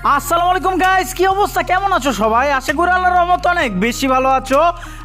আসসালামু আলাইকুম গাইস কি অবস্থা? কেমন আছো সবাই? আশা করি আল্লাহর রহমত অনেক বেশি ভালো আছো।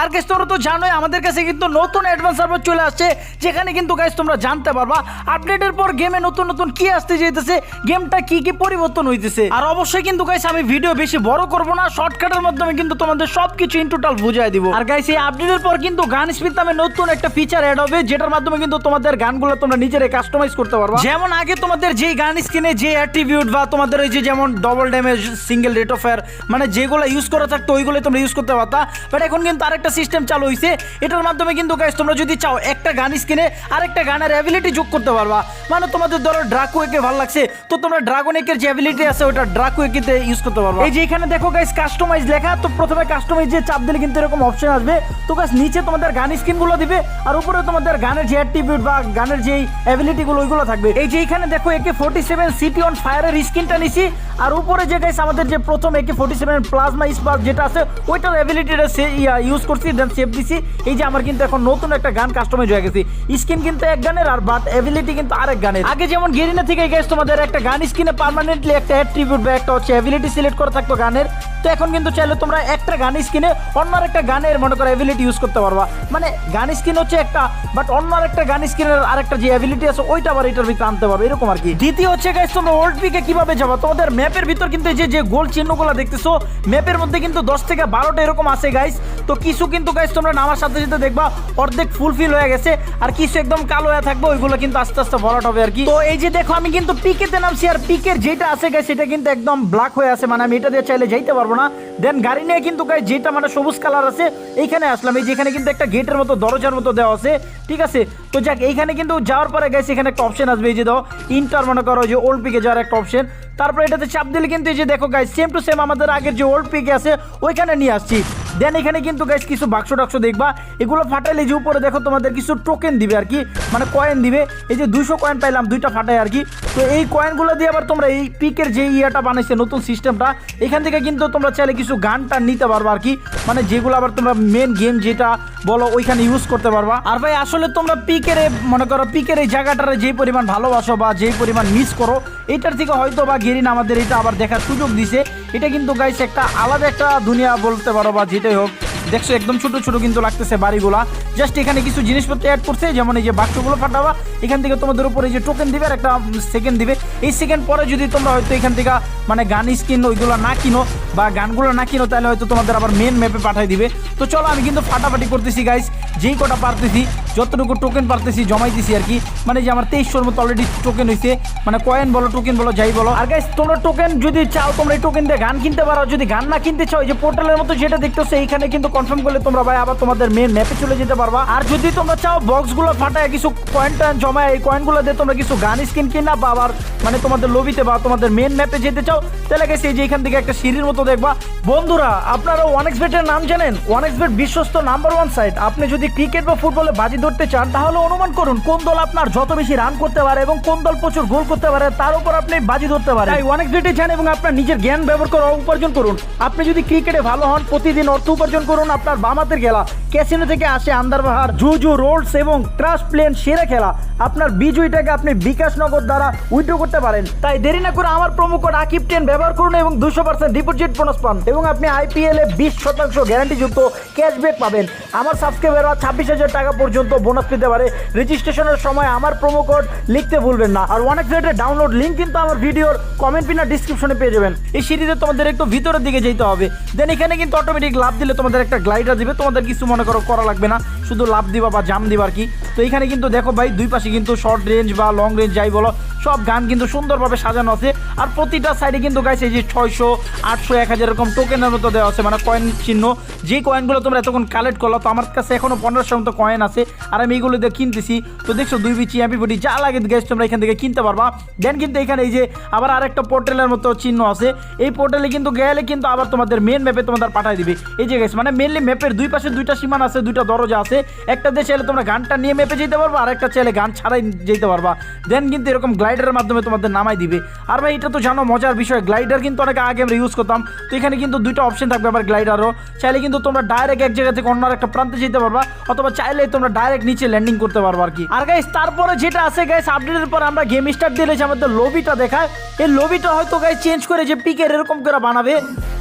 আর গাইস তোমরা তো জানোই, আমাদের কাছে কিন্তু নতুন অ্যাডভান্স সার্ভার চলে আসছে, যেখানে কিন্তু গাইস তোমরা জানতে পারবা আপডেটের পর গেমে নতুন নতুন কি আসতে যেতেছে গেমটা কি কি পরিবর্তন হইতেছে। আর অবশ্যই কিন্তু গাইস আমি ভিডিও বেশি বড় করব না শর্টকাটের মাধ্যমে কিন্তু তোমাদের সবকিছু ইন টোটাল বুঝাই দিব। আর গাইস এই আপডেটের পর কিন্তু গান স্পিড নামে নতুন একটা ফিচার অ্যাড হবে, যেটার মাধ্যমে কিন্তু তোমাদের গানগুলো তোমরা নিজেরাই কাস্টমাইজ করতে পারবা। যেমন আগে তোমাদের যেই গান স্ক্রিনে যে অ্যাট্রিবিউট বা তোমাদের ওই যে যেমন double damage single rate of fire মানে যেগুলো ইউজ করা থাকতো ওইগুলো তোমরা ইউজ করতে পারতা। বাট এখন কিন্তু আরেকটা সিস্টেম চালু হয়েছে এটার মাধ্যমে কিন্তু গাইস তোমরা যদি চাও, একটা গান স্কিনে আরেকটা গানের অ্যাবিলিটি যোগ করতে পারবা। মানে তোমাদের ধরো ড্রাকুয়েকে ভালো লাগছে, তো তোমরা ড্রাগনেকের যে অ্যাবিলিটি আছে ওটা ড্রাকুয়েকিতে ইউজ করতে পারবা। এই যে এখানে দেখো গাইস কাস্টমাইজ লেখা, তো প্রথমে কাস্টমাইজ যে চাপ দিলে কিন্তু এরকম অপশন আসবে। তো গাইস নিচে তোমাদের গান স্ক্রিনগুলো দিবে, আর উপরে তোমাদের গানের যে অ্যাট্রিবিউট বা গানের যেই অ্যাবিলিটি গুলো, ওইগুলো থাকবে। এই যে এখানে দেখো একে ফোর্টি সেভেন সিটি অন ফায়ারের স্কিনটা নিছি, আর উপরে যে গাইস আমাদের যে প্রথম একে ফোর্টি সেভেন প্লাজমা স্পার্ক যেটা আছে, ওইটার অ্যাবিলিটিটা সে ইউজ করছি দেন সেভ দিছি। এই যে আমার কিন্তু এখন নতুন একটা গান কাস্টমাইজ হয়ে গেছে। স্কিন কিন্তু এক গানের, আর বাট অ্যাবিলিটি কিন্তু আরেক গানের। আগে যেমন গেরিনা থেকে গাইস তোমাদের একটা গান স্কিনে পার্মানেন্টলি একটা অ্যাট্রিবিউট বা একটা হচ্ছে অ্যাবিলিটি সিলেক্ট করা থাকতো গানের, তো এখন কিন্তু চাইলে তোমরা একটা গান স্কিনে অন্য একটা গানের মনে করো অ্যাবিলিটি ইউজ করতে পারবা। মানে গান স্কিন হচ্ছে একটা বাট অন্য একটা গান স্কিনের আরেকটা যে অ্যাবিলিটি আছে, ওইটা আবার এটার ভিতরে আনতে পারবে। এরকম আর কি। দ্বিতীয় হচ্ছে গাইস তোমরা ওল্ড পিকে কীভাবে যাবা? তোমাদের ম্যাপের ভিতর কিন্তু এই যে যে গোল চিহ্নগুলো দেখতেছো ম্যাপের মধ্যে কিন্তু দশ থেকে বারোটা এরকম আছে গাইস তো কিছু কিন্তু গাইস তোমরা নামার সাথে সাথে দেখবা, অর্ধেক ফুলফিল হয়ে গেছে, আর কিছু একদম কালো হয়ে থাকবে, ওইগুলো কিন্তু আস্তে আস্তে ভরাট হবে আর কি। তো এই যে দেখো, আমি কিন্তু পিকেতে নামছি, আর পিকের যেটা আছে গাইস সেটা কিন্তু একদম ব্ল্যাক হয়ে আছে মানে আমি এটা দিয়ে চাইলে যাইতে পারব না। দেন গাড়ি নিয়ে কিন্তু গাইস যেটা মানে সবুজ কালার আছে, এইখানে আসলাম। এই যে এখানে কিন্তু একটা গেটের মতো, দরজার মতো দেওয়া আছে, ঠিক আছে? তো যাক, এইখানে কিন্তু যাওয়ার পরে গাইস এখানে একটা অপশন আসবে, এই যে দাও ইন্টার মনে করো, যে ওল্ড পিকে যাওয়ার একটা অপশন তারপর এটাতে চাপ দিলে কিন্তু এই যে দেখো গাইজ সেম টু সেম আমাদের আগের যে ওল্ড পিকে আছে, ওইখানে নিয়ে আসছি। দেন এখানে কিন্তু গাইস কিছু বাক্স টাক্স দেখবা। এগুলো ফাটাইলে যে উপরে দেখো তোমাদের কিছু টোকেন দিবে আর কি মানে কয়েন দিবে। এই যে দুশো কয়েন পাইলাম, দুইটা ফাটাই আর কি। তো এই কয়েনগুলো দিয়ে আবার তোমরা এই পিকের যে ইয়েটা বানাইছে নতুন সিস্টেমটা এখান থেকে কিন্তু তোমরা চাইলে কিছু গান টান নিতে পারবা আর কি। মানে যেগুলো আবার তোমরা মেন গেম যেটা বলো, ওইখানে ইউজ করতে পারবা। আর ভাই, আসলে তোমরা পিকের মনে করো পিকের এই জায়গাটারে যেই পরিমাণ ভালোবাসো বা যেই পরিমাণ মিস করো, এটার থেকে হয়তো বা গেরিন আমাদের এটা আবার দেখার সুযোগ দিছে। এটা কিন্তু গাইছে একটা আলাদা একটা দুনিয়া বলতে পারো বা যেটাই হোক দেখছ, একদম ছোট ছোট কিন্তু লাগতেছে বাড়িগুলা। জাস্ট এখানে কিছু জিনিসপত্র অ্যাড করছে, যেমন এই যে বাক্সগুলো ফাটাবা, এখান থেকে তোমাদের উপরে যে টোকেন দিবে আর একটা সেকেন্ড দিবে। এই সেকেন্ড পরে যদি তোমরা হয়তো এখান থেকে মানে গান স্কিন ওইগুলো না কিনো বা গানগুলো না কিনো, তাহলে হয়তো তোমাদের আবার মেন ম্যাপে পাঠিয়ে দিবে। তো চলো, আমি কিন্তু ফাটাফাটি করতেছি গাইস যেই কটা পারতেছি, যতটুকু টোকেন পারতেছি, জমাইতেছি আর কি। মানে যে আমার তেইশশোর মতো অলরেডি টোকেন হয়েছে মানে কয়েন বলো টোকেন বলো, যাই বলো। আর গাইস তোমরা টোকেন যদি চাও, তোমরা এই টোকেন দিয়ে গান কিনতে পারো। যদি গান না কিনতে চাও, এই যে পোর্টালের মতো যেটা দেখতেছো, এইখানে কিন্তু কনফার্ম করলে তোমরা ভাই আবার তোমাদের মেন ম্যাপে চলে যেতে পারবা। আর যদি তোমরা চাও বক্সগুলো ফাটায় কিছু কয়েন টয়েন জমায়, এই কয়েনগুলো দিয়ে তোমরা কিছু গান স্কিন কিনা বা আবার মানে তোমাদের লবিতে বা তোমাদের মেন ম্যাপে যেতে চাও, তাহলে গেছে এই যে এখান থেকে একটা সিঁড়ির মতো দেখবা। বন্ধুরা, আপনারা ওয়ানেক্স বেটের নাম জানেন? ওয়ানেক্স বেট বিশ্বস্ত নাম্বার ওয়ান সাইট আপনি যদি ক্রিকেট বা ফুটবলে বাজি ধরতে চান, তাহলে অনুমান করুন কোন দল আপনার যত বেশি রান করতে পারে এবং কোন দল প্রচুর গোল করতে পারে, তার উপর আপনি বাজি ধরতে পারেন। তাই ওয়ানেক্স বেটে যান এবং আপনার নিজের জ্ঞান ব্যবহার করে উপার্জন করুন। আপনি যদি ক্রিকেটে ভালো হন, প্রতিদিন অর্থ উপার্জন করুন। আপনার বামাতের খেলা। ক্যাসিনো থেকে আসে আন্দারবাহার, জুজু, রোলস এবং ক্রাশ প্লেন সেরা খেলা। আপনার বিজয়ীটাকে আপনি বিকাশ নগদ দ্বারা উইথড্র করতে পারেন। তাই দেরি না করে আমার প্রোমো কোড আকিব টেন ব্যবহার করুন এবং দুশো পার্সেন্ট ডিপোজিট বোনাস পান। এবং আপনি আইপিএল বিশ শতাংশ গ্যারান্টিযুক্ত ক্যাশব্যাক পাবেন। আমার সাবস্ক্রাইবাররা ছাব্বিশ হাজার টাকা পর্যন্ত বোনাস পেতে পারে। রেজিস্ট্রেশনের সময় আমার প্রোমো কোড লিখতে ভুলবেন না। আর অনেক রেটের ডাউনলোড লিঙ্ক কিন্তু আমার ভিডিওর কমেন্ট পিনা ডিসক্রিপশনে পেয়ে যাবেন। এই সিঁড়িতে তোমাদের একটু ভিতরের দিকে যেতে হবে। দেন এখানে কিন্তু অটোমেটিক লাভ দিলে তোমাদের একটা গ্লাইডার দিবে। তোমাদের কিছু মনে করো করা লাগবে না। শুধু লাভ দিবা বা জাম দিবা আর কি। তো এখানে কিন্তু দেখো ভাই, দুই পাশে কিন্তু শর্ট রেঞ্জ বা লং রেঞ্জ যাই বলো সব গান কিন্তু সুন্দরভাবে সাজানো আছে। আর প্রতিটা সাইডে কিন্তু গাইছে এই যে ছয়শো, আটশো, এক হাজার এরকম টোকেনের মতো দেওয়া আছে মানে কয়েন চিহ্ন। যে কয়েনগুলো তোমরা এতক্ষণ কালেক্ট করল, তো আমার কাছে এখনও পনেরোশো মতো কয়েন আছে, আর আমি এইগুলো দিয়ে কিনতেছি। তো দেখছ, দুই বিচি এমপি ফুটি যা লাগে গ্যাস তোমরা এখান থেকে কিনতে পারবা। দেন কিন্তু এখানে এই যে আবার আরেকটা পোর্টালের মতো চিহ্ন আছে। এই পোর্টালে কিন্তু গেলে কিন্তু আবার তোমাদের মেন ম্যাপে তোমাদের পাঠিয়ে দিবে। এই যে গেছে মানে মেনলি ম্যাপের দুই পাশে দুইটা সীমান আছে, দুইটা দরজা আছে। একটা দেশে চাইলে তোমরা গানটা নিয়ে ম্যাপে যেতে পারবা আর একটা চাইলে গান ছাড়াই যেতে পারবা। দেন কিন্তু এরকম গ্লাইড গ্লাইডারের মাধ্যমে তোমাদের নামাই দিবে। আর ভাই, এটা তো জানো, মজার বিষয়। গ্লাইডার কিন্তু অনেক আগে আমরা ইউজ করতাম। তো এখানে কিন্তু দুইটা অপশন থাকবে আবার গ্লাইডারও চাইলে কিন্তু তোমরা ডাইরেক্ট এক জায়গা থেকে অন্য একটা প্রান্তে যেতে পারবা, অথবা চাইলে তোমরা ডাইরেক্ট নিচে ল্যান্ডিং করতে পারবা আর কি। আর গাইস তারপরে যেটা আছে গাইস আপডেটের পর আমরা গেম স্টার্ট দিলে যে আমাদের লবিটা দেখায়, এই লবিটা হয়তো গাইস চেঞ্জ করে যে পিকের এরকম করে বানাবে।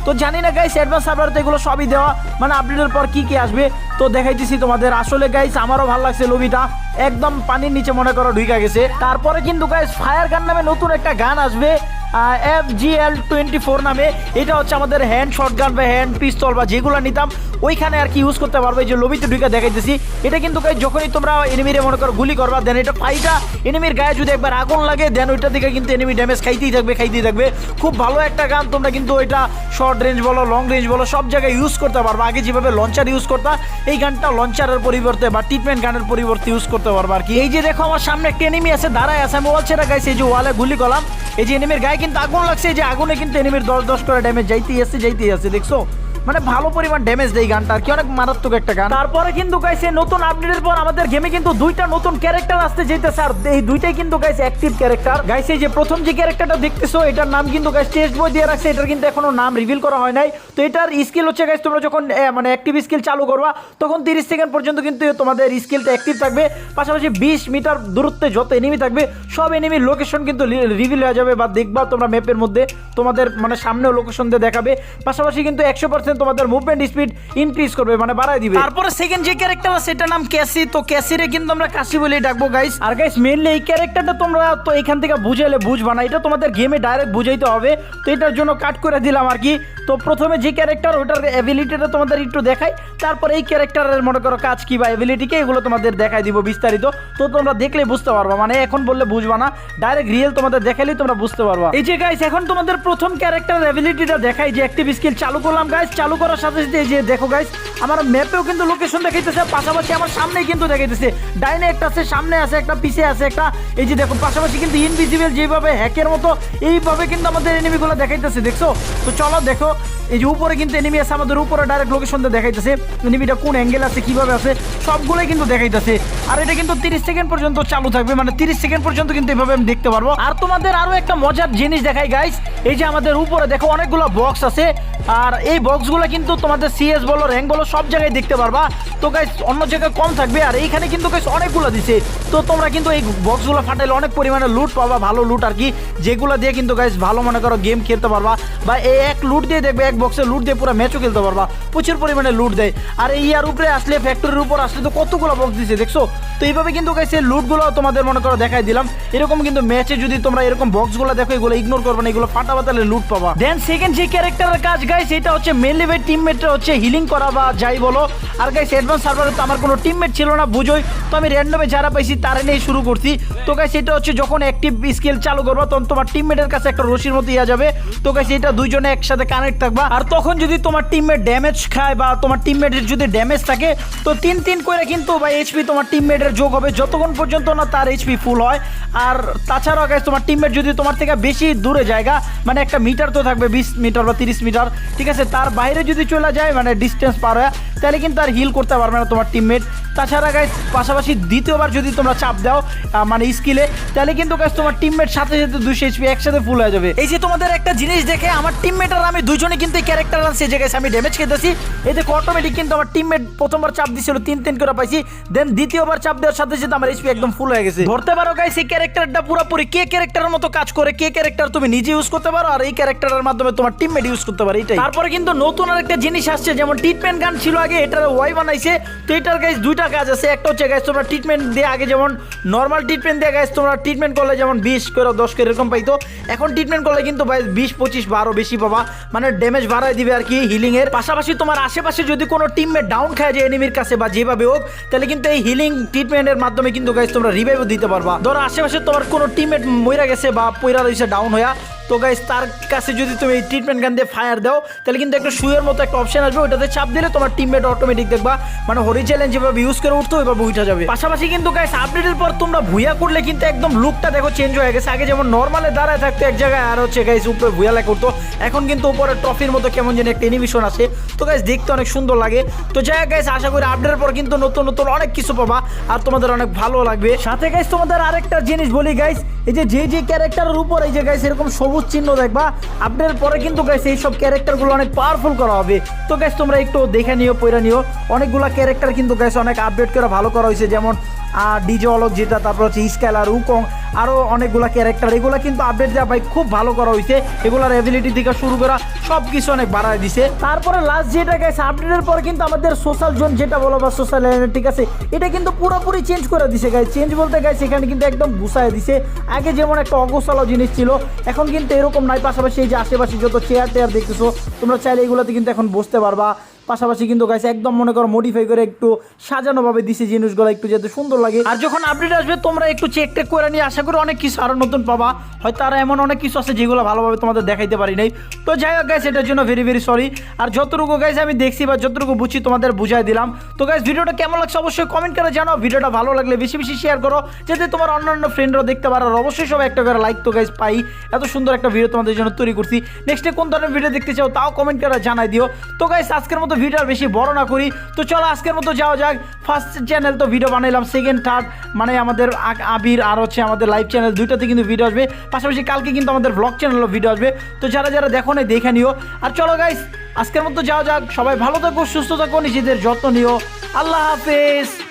তো জানি না গাইস অ্যাডভান্স সার্ভার তো এগুলো সবই দেওয়া। মানে আপডেটের পর কি কি আসবে, তো দেখাইতেছি তোমাদের। আসলে গাইস আমারও ভালো লাগছে লবিটা। একদম পানির নিচে মনে করো ঢুকা গেছে। তারপরে কিন্তু গাইস ফায়ার গান নামে নতুন একটা গান আসবে। F G L twenty four নামে। এটা হচ্ছে আমাদের হ্যান্ড শর্ট গান বা হ্যান্ড পিস্তল বা যেগুলো নিতাম, ওইখানে আর কি ইউজ করতে পারবে এই যে লবিতে ঢুকে দেখাইতেছি। এটা কিন্তু যখনই তোমরা এনিমিরে মনে করো গুলি করবা দেন এটা ফাইটা এনিমির গায়ে যদি একবার আগুন লাগে দেন ওইটা থেকে কিন্তু এনিমি ড্যামেজ খাইতেই থাকবে খাইতেই থাকবে। খুব ভালো একটা গান তোমরা কিন্তু ওইটা শর্ট রেঞ্জ বলো লং রেঞ্জ বলো, সব জায়গায় ইউজ করতে পারবা। আগে যেভাবে লঞ্চার ইউজ করতা, এই গানটা লঞ্চারের পরিবর্তে বা ট্রিটমেন্ট গানের পরিবর্তে ইউজ করতে পারবা আর কি। এই যে দেখো, আমার সামনে একটা এনিমি আছে, দাঁড়ায় আছে। আমি বলছি না গাইস এই যে ওয়ালে গুলি করলাম, এই যে এনিমির গায়ে কিন্তু আগুন লাগছে যে আগুনে কিন্তু এনিমির দশ দশ করে ড্যামেজ যাইতেই আসছে যাইতেই আসছে দেখছ? মানে ভালো পরিমাণ ড্যামেজ দেয় গানটা আর কি, অনেক মারাত্মক একটা গান। তারপরে কিন্তু গাইছে নতুন আপডেটের পর আমাদের গেমে কিন্তু দুইটা নতুন ক্যারেক্টার আসতে যেতেছে আর এই দুইটাই কিন্তু গাইছে অ্যাক্টিভ ক্যারেক্টার গাইছে যে প্রথম যে ক্যারেক্টারটা দেখতেছো, এটার নাম কিন্তু গাইস টেস্ট বই দিয়ে রাখছে, এটার কিন্তু এখনও নাম রিভিল করা হয় নাই। তো এটার স্কিল হচ্ছে গাইস তোমরা যখন মানে অ্যাক্টিভ স্কিল চালু করবা, তখন তিরিশ সেকেন্ড পর্যন্ত কিন্তু তোমাদের স্কিলটা অ্যাক্টিভ থাকবে। পাশাপাশি বিশ মিটার দূরত্বে যত এনিমি থাকবে, সব এনিমির লোকেশন কিন্তু রিভিল হয়ে যাবে বা দেখবা তোমরা ম্যাপের মধ্যে। তোমাদের মানে সামনেও লোকেশন দিয়ে দেখাবে। পাশাপাশি কিন্তু একশো পার্সেন্ট তোমাদের মুভমেন্ট স্পিড ইনক্রিজ করবে মানে বাড়ায় দিবে। তারপরে সেকেন্ড যে ক্যারেক্টার আছে সেটার নাম ক্যাসি তো ক্যাসিরে কিন্তু আমরা কাশি বলেই ডাকবো গাইস আর গাইস মেনলি এই ক্যারেক্টারটা তোমরা তো এখান থেকে বুঝাইলে বুঝবা না। এটা তোমাদের গেমে ডাইরেক্ট বুঝাইতে হবে। তো এটার জন্য কাট করে দিলাম আর কি। তো প্রথমে যে ক্যারেক্টার ওটার অ্যাবিলিটিটা তোমাদের একটু দেখাই। তারপরে এই ক্যারেক্টারের মনে করো কাজ কি বা অ্যাবিলিটিকে এগুলো তোমাদের দেখাই দিব বিস্তারিত। তো তোমরা দেখলে বুঝতে পারবা মানে এখন বললে বুঝবা না। ডাইরেক্ট রিয়েল তোমাদের দেখাইলেই তোমরা বুঝতে পারবা। এই যে গাইস এখন তোমাদের প্রথম ক্যারেক্টার অ্যাবিলিটিটা দেখাই যে অ্যাক্টিভ স্কিল চালু করলাম গাইস চালু করার সাথে সাথে যে দেখো গাইস আমার ম্যাপেও কিন্তু লোকেশন দেখাইতেছে, পাশাপাশি আমার সামনেই কিন্তু দেখাইতেছে। ডাইনে একটা আছে, সামনে আছে, একটা পিছে আছে, একটা এই যে দেখো, পাশাপাশি কিন্তু ইনভিজিবল যেভাবে হ্যাকের মতো, এইভাবে কিন্তু আমাদের এনিমিগুলো দেখাইতেছে, দেখছ? তো চলো দেখো, এই যে উপরে কিন্তু এনিমি আছে, আমাদের উপরে ডাইরেক্ট লোকেশন দিয়ে দেখাইতেছে। এনিমিটা কোন অ্যাঙ্গেল আছে, কীভাবে আছে, সবগুলোই কিন্তু দেখাইতেছে। আর এটা কিন্তু তিরিশ সেকেন্ড পর্যন্ত চালু থাকবে মানে তিরিশ সেকেন্ড পর্যন্ত কিন্তু এভাবে আমি দেখতে পারব। আর তোমাদের আরও একটা মজার জিনিস দেখাই গাইস এই যে আমাদের উপরে দেখো, অনেকগুলো বক্স আছে। আর এই বক্সগুলো কিন্তু তোমাদের সিএস বলো র্যাঙ্ক বলো, সব জায়গায় দেখতে পারবা। তো গাইস অন্য জায়গায় কম থাকবে, আর এইখানে কিন্তু গাইস অনেকগুলো দিছে। তো তোমরা কিন্তু এই বক্সগুলো ফাটাইলে অনেক পরিমাণে লুট পাবা, ভালো লুট আর কি। যেগুলো দিয়ে কিন্তু গাইস ভালো মনে করো গেম খেলতে পারবা, বা এই এক লুট দিয়ে দেখবে, এক বক্সে লুট দিয়ে পুরো ম্যাচও খেলতে পারবা, প্রচুর পরিমাণে লুট দেয়। আর এই ইয়ার উপরে আসলে ফ্যাক্টরির উপর আসলে তো কতগুলো বক্স দিছে, দেখছ? তো এইভাবে কিন্তু গাইস এই লুটগুলো তোমাদের মনে করো দেখাই দিলাম। এরকম কিন্তু ম্যাচে যদি তোমরা এরকম বক্সগুলো দেখো, এগুলো ইগনোর করবে না, এগুলো ফাটা বাতালে লুট পাবা। দেন সেকেন্ড যে ক্যারেক্টারের কাজ গাইস এটা হচ্ছে মেনলি ভাই টিমমেটটা হচ্ছে হিলিং করা বা যাই বলো। আর গাইস অ্যাডভান্স সার্ভারে তো আমার কোনো টিমমেট ছিল না, বুঝোই। তো আমি র্যান্ডমে যারা পাইছি, তারা নিয়ে শুরু করছি। তো গাইস এটা হচ্ছে যখন অ্যাক্টিভ স্কিল চালু করব, তখন তোমার টিমমেটের কাছে একটা রশির মতো ইয়া যাবে। তো গাইস এটা দুইজনে একসাথে কানেক্ট থাকবা। আর তখন যদি তোমার টিমমেট ড্যামেজ খায় বা তোমার টিমমেটের যদি ড্যামেজ থাকে, তো তিন তিন করে কিন্তু বা এইচপি তোমার টিমমেটের যোগ হবে। যতক্ষণ পর্যন্ত না তার এইচপি ফুল হয়। আর তাছাড়াও গাইস তোমার টিমমেট যদি তোমার থেকে বেশি দূরে জায়গা মানে একটা মিটার তো থাকবে, বিশ মিটার বা তিরিশ মিটার ঠিক আছে? তার বাইরে যদি চলে যায় মানে ডিস্টেন্স পার হয়, তাহলে কিন্তু আর হিল করতে পারবে না তোমার টিমমেট তাছাড়া গাইস পাশাপাশি দ্বিতীয়বার যদি তোমরা চাপ দাও মানে স্কিলে তাহলে কিন্তু গাইস তোমার টিমমেট সাথে সাথে দুশো এইচপি একসাথে ফুল হয়ে যাবে। এই যে তোমাদের একটা জিনিস দেখে আমার টিমমেট আর আমি দুজনে কিন্তু ক্যারেক্টার আছে যে গাইস আমি ড্যামেজ খেতেছি। এতে অটোমেটিক কিন্তু আমার টিমমেট প্রথমবার চাপ দিছিল, তিন তিন করে পাইছি। দেন দ্বিতীয়বার চাপ দেওয়ার সাথে সাথে আমার এইচপি একদম ফুল হয়ে গেছে। ধরতে পারো গাইস এই ক্যারেক্টারটা পুরোপুরি কে ক্যারেক্টারের মতো কাজ করে, কে ক্যারেক্টার তুমি নিজে ইউজ করতে পারো, আর এই ক্যারেক্টারের মাধ্যমে তোমার টিমমেট ইউজ করতে পারো এটাই তারপরে কিন্তু নতুন আরেকটা জিনিস আসছে, যেমন ট্রিটমেন্ট গান ছিল আগে, এটার ওয়াই বানাইছে। তো এটার গাইস দুইটা কাজ আছে, একটা হচ্ছে গাইস তোমরা ট্রিটমেন্ট দিয়ে আগে যেমন নর্মাল ট্রিটমেন্ট দিয়ে গাইস তোমরা ট্রিটমেন্ট করলে যেমন বিশ করে, দশ করে এরকম পাইতো। এখন ট্রিটমেন্ট করলে কিন্তু বিশ, পঁচিশ, বারো বেশি পাবা। মানে ড্যামেজ বাড়ায় দিবে আর কি হিলিং এর। পাশাপাশি তোমার আশেপাশে যদি কোনো টিমমেট ডাউন খায় যে এনিমির কাছে বা যেভাবে হোক, তাহলে কিন্তু এই হিলিং ট্রিটমেন্টের মাধ্যমে কিন্তু গাইস তোমরা রিভাইভ দিতে পারবা। ধরো আশেপাশে তোমার কোনো টিমমেট মইরা গেছে বা পয়রা রয়েছে ডাউন হইয়া তো গাইস তার কাছে যদি তুমি এই ট্রিটমেন্ট গান দিয়ে ফায়ার দাও, তাহলে কিন্তু একটা শুয়ের মতো একটা অপশন আসবে ওটাতে চাপ দিলে তোমার টিমমেট অটোমেটিক দেখবা মানে হরি চ্যালেঞ্জ যেভাবে ইউজ করে উঠতো ওইভাবে উঠা যাবে। পাশাপাশি কিন্তু গাইস আপডেটের পর তোমরা ভুইয়া করলে কিন্তু একদম লুকটা দেখো চেঞ্জ হয়ে গেছে। আগে যেমন নর্মালে দাঁড়ায় থাকতো, এক জায়গায় আর হচ্ছে গাইস উপরে ভুইয়া লেখা করতো এখন কিন্তু উপরে ট্রফির মতো কেমন যেন একটা এনিমেশন আসে। তো গাইস দেখতে অনেক সুন্দর লাগে। তো যাই গাইস আশা করি আপডেটের পর কিন্তু নতুন নতুন অনেক কিছু পাবা, আর তোমাদের অনেক ভালো লাগবে। সাথে গাইস তোমাদের আরেকটা জিনিস বলি গাইস এই যে যে যে ক্যারেক্টারের উপর এই যে গাইস এরকম সবুজ চিহ্ন দেখবা। আপডেট পরে কিন্তু গাইস এই সব ক্যারেক্টারগুলো অনেক পাওয়ারফুল করা হবে। তো গাইস তোমরা একটু দেখে নিও, পড়ে নিও। অনেকগুলা ক্যারেক্টার কিন্তু গাইস অনেক আপডেট করে ভালো করা হয়েছে। যেমন ডিজে অলক যেটা তারপর হচ্ছে স্কেলার উকং আরও অনেকগুলা ক্যারেক্টার এগুলা কিন্তু আপডেট দেওয়া ভাই খুব ভালো করা হয়েছে এগুলার অ্যাবিলিটি থেকে শুরু করা সব কিছু অনেক বাড়ায় দিছে। তারপরে লাস্ট যেটা গেছে আপডেটের পর কিন্তু আমাদের সোশ্যাল জোন যেটা বলো বা সোশ্যাল ঠিক আছে, এটা কিন্তু পুরোপুরি চেঞ্জ করে দিছে গাইছে চেঞ্জ বলতে গাইছে এখানে কিন্তু একদম গুছায় দিছে। আগে যেমন একটা অগোছালো জিনিস ছিল, এখন কিন্তু এরকম নাই। পাশাপাশি এই যে আশেপাশে যত চেয়ার টেয়ার দেখতেছো, তোমরা চাইলে এগুলোতে কিন্তু এখন বসতে পারবা। পাশাপাশি কিন্তু গাইছে একদম মনে করো মডিফাই করে একটু সাজানো ভাবে দিছে জিনিসগুলো একটু যাতে সুন্দর লাগে। আর যখন আপডেট আসবে, তোমরা একটু চেক টেক করে নিয়ে আশা করি অনেক কিছু আরও নতুন পাবা। হয়তো আরও এমন অনেক কিছু আছে যেগুলো ভালোভাবে তোমাদের দেখাইতে পারি নাই। তো যাই হোক গাইস এটার জন্য ভেরি ভেরি সরি আর যতটুকু গাইস আমি দেখছি বা যতটুকু বুঝছি, তোমাদের বুঝাই দিলাম। তো গাইস ভিডিওটা কেমন লাগছে অবশ্যই কমেন্ট করে জানাও। ভিডিওটা ভালো লাগলে বেশি বেশি শেয়ার করো। যাতে তোমার অন্যান্য ফ্রেন্ডরা দেখতে পারো। আর অবশ্যই সবাই একটা করে লাইক তো গাইস পাই। এত সুন্দর একটা ভিডিও তোমাদের জন্য তৈরি করছি। নেক্সটে কোন ধরনের ভিডিও দেখতে চাও, তাও কমেন্ট করে জানাই দিও। তো গাইস আজকের মতো ভিডিও বেশি বড় না করি। তো চলো আজকের মতো যাওয়া যাক। ফার্স্ট চ্যানেল তো ভিডিও বানাইলাম সেকেন্ড থার্ড মানে আমাদের আবির আর হচ্ছে আমাদের লাইভ চ্যানেল দুইটাতে কিন্তু ভিডিও আসবে। পাশাপাশি কালকে কিন্তু আমাদের ব্লগ চ্যানেলও ভিডিও আসবে। তো যারা যারা দেখো না দেখে নিও। আর চলো গাইস আজকের মতো যাওয়া যাক। সবাই ভালো থাকো, সুস্থ থাকো, নিজেদের যত্ন নিও। আল্লাহ হাফেজ।